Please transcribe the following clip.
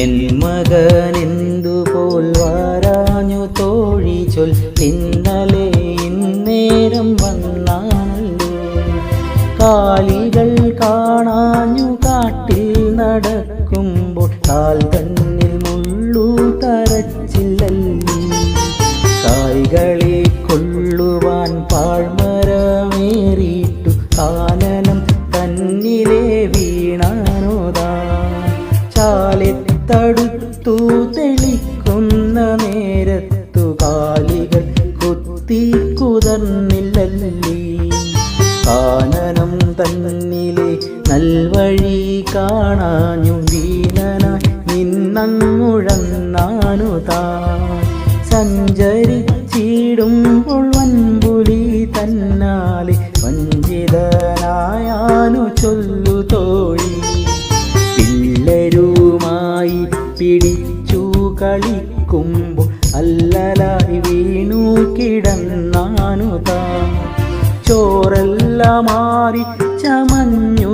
N മകനെന്തുപോൽ വാരാഞ്ഞു തോഴി ചൊൽ ഇന്നലെ ഇന്നേരം വന്നാണല്ലോ. കാലികൾ കാണാഞ്ഞു കാട്ടിൽ നടക്കുമ്പോൾ കാൽ മുള്ളു തരച്ചില്ലല്ലോ. ചാലെത്തടുത്തു തെളിക്കുന്ന നേരത്തു കാലികൾ കുത്തി കുതർന്നില്ലല്ലേ? കാനനം തന്നിലെ നൽവഴി കാണാഞ്ഞു വീണനായി നിന്നങ്ങുഴന്നാനുതാ. സഞ്ചരിച്ചിടുമ്പോൾ പിടിച്ചു കളിക്കുമ്പോൾ അല്ലലായി വീണു കിടന്നാനുതാ. ചോറെല്ലാം മാറി ചമഞ്ഞു